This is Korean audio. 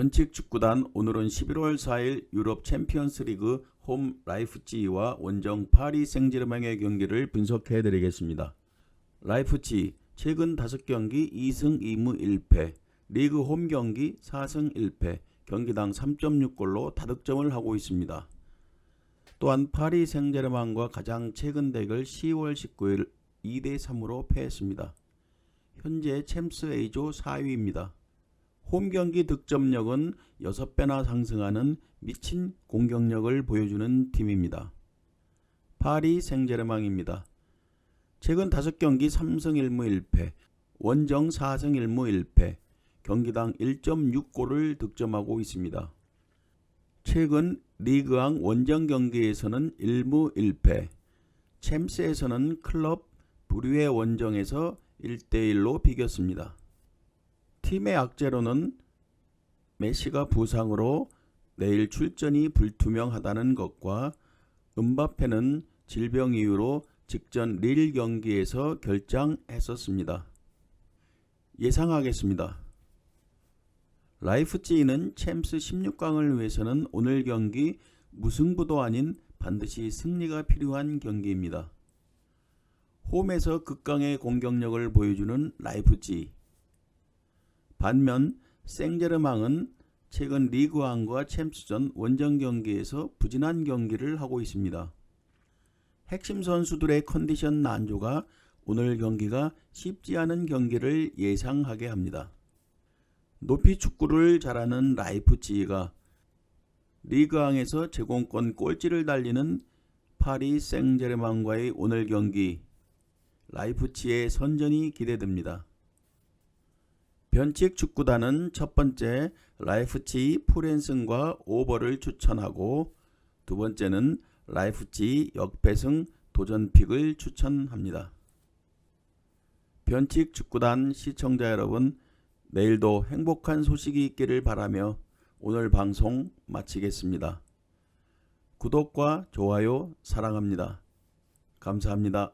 변칙 축구단 오늘은 11월 4일 유럽 챔피언스 리그 홈 라이프치히와 원정 파리 생제르맹의 경기를 분석해 드리겠습니다. 라이프치히 최근 5경기 2승 2무 1패, 리그 홈 경기 4승 1패, 경기당 3.6골로 다득점을 하고 있습니다. 또한 파리 생제르맹과 가장 최근 대결 10월 19일 2대 3으로 패했습니다. 현재 챔스 A조 4위입니다. 홈 경기 득점력은 6배나 상승하는 미친 공격력을 보여주는 팀입니다. 파리 생제르맹입니다. 최근 5경기 3승 1무 1패, 원정 4승 1무 1패, 경기당 1.6골을 득점하고 있습니다. 최근 리그왕 원정 경기에서는 1무 1패, 챔스에서는 클럽 브류의 원정에서 1대1로 비겼습니다. 팀의 악재로는 메시가 부상으로 내일 출전이 불투명하다는 것과 은바페는 질병 이유로 직전 릴 경기에서 결장했었습니다. 예상하겠습니다. 라이프찌히는 챔스 16강을 위해서는 오늘 경기 무승부도 아닌 반드시 승리가 필요한 경기입니다. 홈에서 극강의 공격력을 보여주는 라이프찌히 반면 생제르맹은 최근 리그왕과 챔스전 원정 경기에서 부진한 경기를 하고 있습니다. 핵심 선수들의 컨디션 난조가 오늘 경기가 쉽지 않은 경기를 예상하게 합니다. 높이 축구를 잘하는 라이프치히가 리그왕에서 제공권 꼴찌를 달리는 파리 생제르맹과의 오늘 경기 라이프치히의 선전이 기대됩니다. 변칙 축구단은 첫 번째 라이프치히 풀앤승과 오버를 추천하고 두 번째는 라이프치히 역배승 도전픽을 추천합니다. 변칙 축구단 시청자 여러분 내일도 행복한 소식이 있기를 바라며 오늘 방송 마치겠습니다. 구독과 좋아요 사랑합니다. 감사합니다.